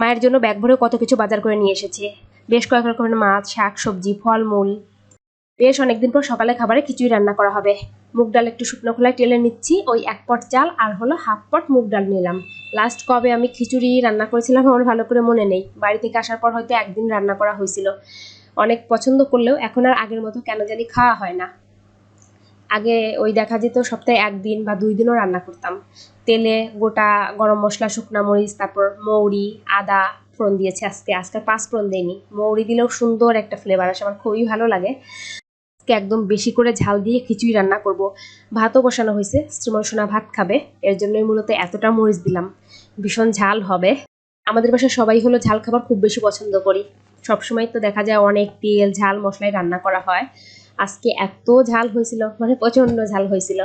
মায়ের জন্য ব্যাগ ভরে কত কিছু বাজার করে নিয়ে এসেছে। বেশ কয়েক রকমের মাছ, শাক, সবজি, ফলমূল। বেশ অনেকদিন পর সকালে খাবারে খিচুড়ি রান্না করা হবে। মুগ ডাল একটু শুকনো খোলায় টেলে নিচ্ছি, ওই এক পট চাল আর হলো হাফ পট মুগ ডাল নিলাম। লাস্ট কবে আমি খিচুড়ি রান্না করেছিলাম আমার ভালো করে মনে নেই। বাড়ি থেকে আসার পর হয়তো একদিন রান্না করা হয়েছিল। অনেক পছন্দ করলেও এখন আর আগের মতো কেন জানি খাওয়া হয় না। আগে ওই দেখা যেত সপ্তাহে একদিন বা দুই দিনও রান্না করতাম। তেলে গোটা গরম মশলা, শুকনা মরিচ, তারপর মৌরি, আদা ফোড়ন দিয়েছি আজকে। আজকে পাঁচ ফোড়ন দেয়নি মৌরি দিলেও সুন্দর একটা ফ্লেভার আসে, আমার খুবই ভালো লাগে। আজকে একদম বেশি করে ঝাল দিয়ে খিচুড়ি রান্না করব। ভাতও বসানো হয়েছে শ্রীমন সোনা ভাত খাবে। এর জন্যই মূলত এতটা মরিচ দিলাম। ভীষণ ঝাল হবে। আমাদের বাসায় সবাই হলো ঝাল খাবার খুব বেশি পছন্দ করি। সবসময় তো দেখা যায় অনেক তেল, ঝাল, মশলায় রান্না করা হয়। আজকে এত ঝাল হয়েছিল মানে প্রচণ্ড ঝাল হয়েছিল।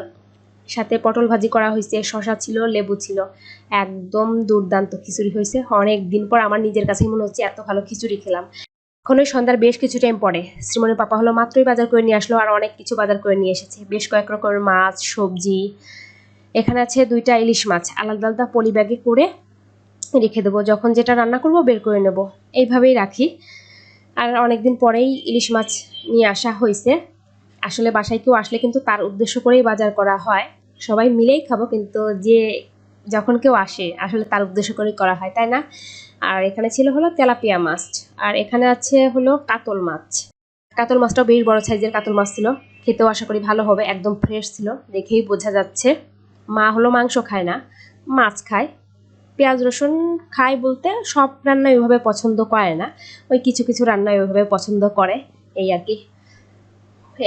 সাথে পটল ভাজি করা হয়েছে শশা ছিল, লেবু ছিল। একদম দুর্দান্ত খিচুড়ি হয়েছে। অনেক দিন পর আমার নিজের কাছেই মনে হচ্ছে এত ভালো খিচুড়ি খেলাম। এখন ওই সন্ধ্যার বেশ কিছু টাইম পরে। শ্রীমনের পাপা হলো মাত্রই বাজার করে নিয়ে আসলো আর অনেক কিছু বাজার করে নিয়ে এসেছে। বেশ কয়েক রকমের মাছ, সবজি। এখানে আছে দুইটা ইলিশ মাছ। আলাদা আলাদা পলি ব্যাগে করে রেখে দেবো। যখন যেটা রান্না করব বের করে নেব। এইভাবেই রাখি। আর অনেকদিন পরেই ইলিশ মাছ নিয়ে আসা হয়েছে। আসলে বাসায় কেউ আসলে কিন্তু তার উদ্দেশ্য করেই বাজার করা হয়। সবাই মিলেই খাব, কিন্তু যে যখন কেউ আসে, আসলে তার উদ্দেশ্য করেই করা হয়, তাই না? আর এখানে ছিল হলো তেলাপিয়া মাছ, আর এখানে আছে হলো কাতল মাছ। কাতল মাছটাও বেশ বড় সাইজের কাতল মাছ ছিল। খেতেও আশা করি ভালো হবে, একদম ফ্রেশ ছিল, দেখেই বোঝা যাচ্ছে। মা হলো মাংস খায় না, মাছ খায়। পেঁয়াজ রসুন খায় বলতে সব রান্না ওইভাবে পছন্দ করে না। ওই কিছু কিছু রান্না ওইভাবে পছন্দ করে, এই আর কি।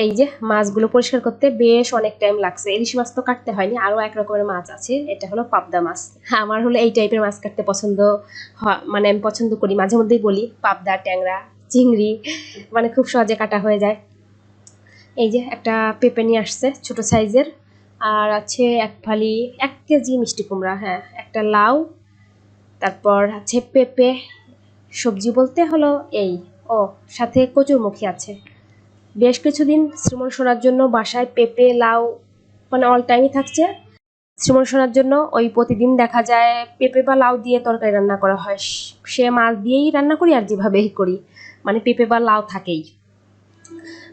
এই যে মাছগুলো পরিষ্কার করতে বেশ অনেক টাইম লাগছে। ইলিশ মাছ তো কাটতে হয়নি, আরও এক রকমের মাছ আছে, এটা হলো পাবদা মাছ। আমার হলো এই টাইপের মাছ কাটতে পছন্দ মানে আমি পছন্দ করি। মাঝে মধ্যেই বলি, পাবদা, ট্যাংরা, চিংড়ি মানে খুব সহজে কাটা হয়ে যায়। এই যে একটা পেঁপে নিয়ে আসছে, ছোট সাইজের আর আছে এক ফালি, এক কেজি মিষ্টি কুমড়া হ্যাঁ একটা লাউ তারপর আছে পেঁপে। সবজি বলতে হলো এই। ও, সাথে কচুরমুখী আছে। বেশ কিছুদিন শ্রীমন সোনার জন্য বাসায় পেঁপে, লাউ মানে অল টাইমই থাকছে। শ্রীমন সোনার জন্য ওই প্রতিদিন দেখা যায় পেঁপে বা লাউ দিয়ে তরকারি রান্না করা হয়। সে মাছ দিয়েই রান্না করি আর যেভাবেই করি। মানে পেঁপে বা লাউ থাকেই।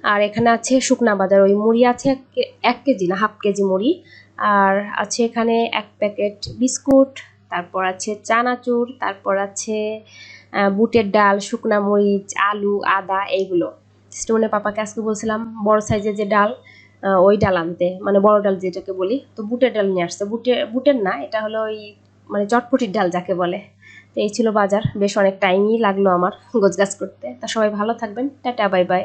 আর এখানে আছে শুকনা বাজার। ওই মুড়ি আছে এক কেজি না, হাফ কেজি মুড়ি। আর আছে এখানে এক প্যাকেট বিস্কুট তারপর আছে চানাচুর, তারপর আছে বুটের ডাল, শুকনা মরিচ, আলু, আদা এইগুলো। স্টোনের পাপাকে আজকে বলছিলাম বড় সাইজের যে ডাল ওই ডাল আনতে মানে বড় ডাল যেটাকে বলি। তো বুটের ডাল নিয়ে আসছে। বুটের বুটের না, এটা হলো ওই মানে চটপটির ডাল যাকে বলে। তো এই ছিল বাজার, বেশ অনেক টাইমই লাগল আমার গোছগাছ করতে। তা সবাই ভালো থাকবেন। Tata, bye bye.